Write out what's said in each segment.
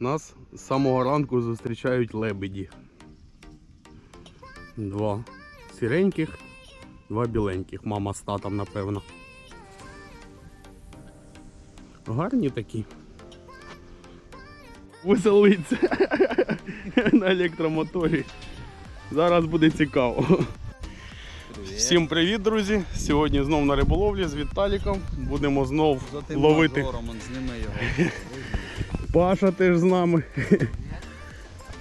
Нас з самого ранку зустрічають лебеді. Два сіреньких, два біленьких. Мама з татом, напевно. Гарні такі. Веселиться на електромоторі. Зараз буде цікаво. Всім привіт, друзі! Сьогодні знов на риболовлі з Віталіком. Будемо знов ловити. он зніми його. Паша теж з нами.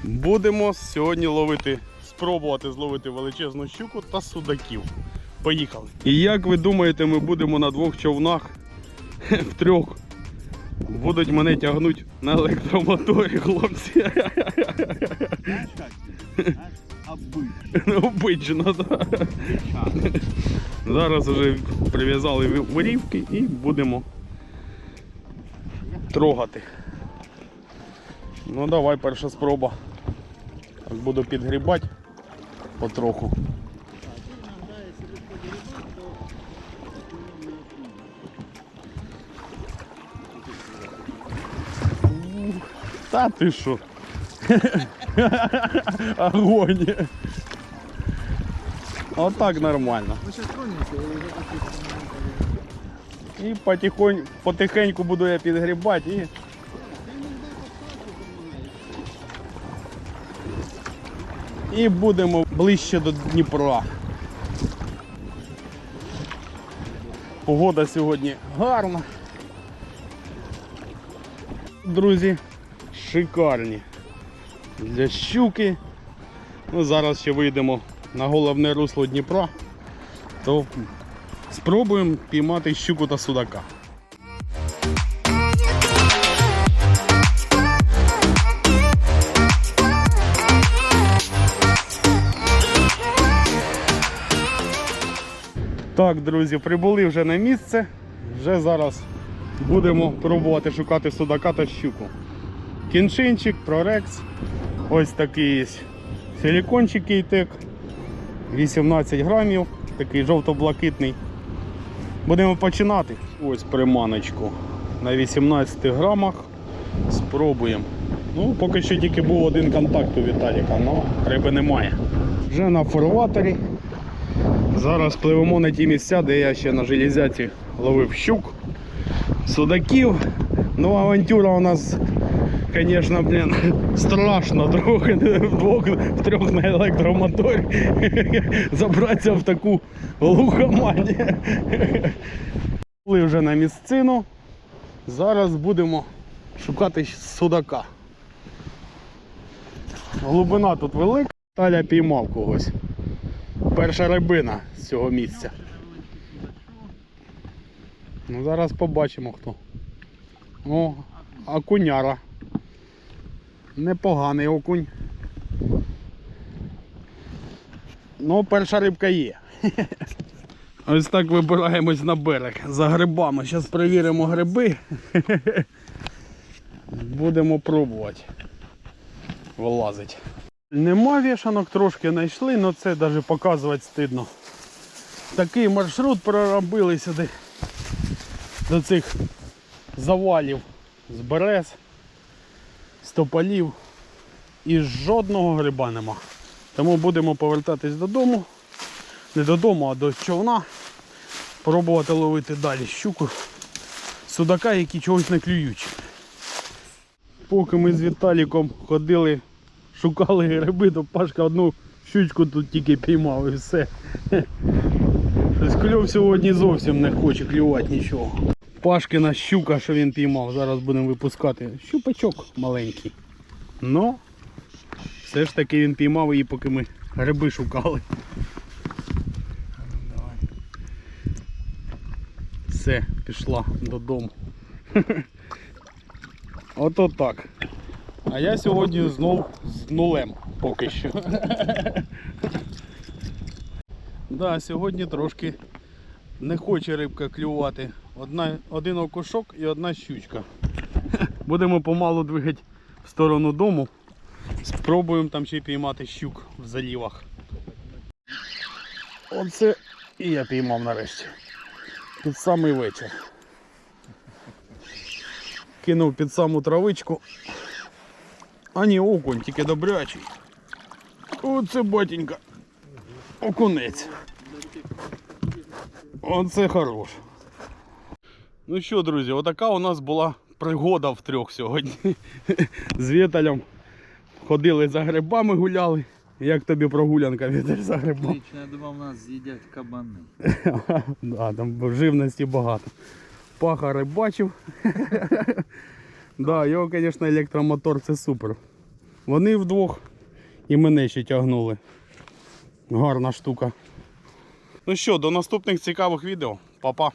Будемо сьогодні ловити, спробувати зловити величезну щуку та судаків. Поїхали. І як ви думаєте, ми будемо на двох човнах в трьох. Будуть мене тягнути на електромоторі, хлопці. Обично, так. Зараз вже прив'язали вирівки і будемо трогати. Ну давай перша спроба. Так буду підгрібати потроху. Та ти що? Огонь. Нормально. Сейчас и уже І потихонь, потихеньку буду я підгрібати і. І будемо ближче до Дніпра. Погода сьогодні гарна. Друзі, шикарні. Для щуки. Ну, зараз ще вийдемо на головне русло Дніпра, то Спробуємо піймати щуку та судака. Так, друзі, прибули вже на місце. Вже зараз будемо пробувати шукати судака та щуку. Кіншинчик, прорекс. Ось такий є силікончик кейтек. 18 грамів, такий жовто-блакитний. Будемо починати. Ось приманочку на 18 грамах. Спробуємо. Ну, поки що тільки був один контакт у Віталіка, але риби немає. Вже на форваторі. Зараз пливемо на ті місця, де я ще на железяці ловив щук, судаків. Ну, авантюра у нас, звісно, блін, страшно трохи вдвох, втрьох на електромоторі забратися в таку глухомані. Були вже на місцину. Зараз будемо шукати судака. Глибина тут велика. Таля піймав когось. Перша рибина з цього місця. Ну, зараз побачимо хто. О, окуняра. Непоганий окунь. Ну, перша рибка є. Ось так вибираємось на берег за грибами. Зараз перевіримо гриби. Будемо пробувати вилазити. Нема вішанок, трошки знайшли, але це навіть показувати стидно. Такий маршрут проробили сюди до цих завалів з берез, з тополів і жодного гриба нема. Тому будемо повертатись додому. Не додому, а до човна. Пробувати ловити далі щуку. Судака, які чогось не клюють. Поки ми з Віталіком ходили, шукали гриби, то Пашка одну щучку тут тільки піймав і все. Щось кльов сьогодні зовсім не хоче клювати нічого. Пашкина щука, що він піймав, зараз будемо випускати. Щупачок маленький. Ну, все ж таки він піймав її, поки ми гриби шукали. Давай. Все, пішла додому. Ото так. А я сьогодні знов з нулем поки що. Да, сьогодні трошки не хоче рибка клювати. Одна, один окушок і одна щучка. Будемо помалу двигати в сторону дому. Спробуємо там ще піймати щук в залівах. Оце і я піймав нарешті. Під самий вечір. Кинув під саму травичку. А ні, окунь, тільки добрячий. Оце батенька. Окунець. Оце хорош. Ну що, друзі, отака у нас була пригода в трьох сьогодні. З Віталем ходили за грибами, гуляли. Як тобі прогулянка Віталь за грибами? Лично я думав, нас з'їдять кабани. да, там живності багато. Паха рибачив. да, його, звісно, електромотор це супер. Вони вдвох і мене ще тягнули. Гарна штука. Ну що, до наступних цікавих відео. Па-па.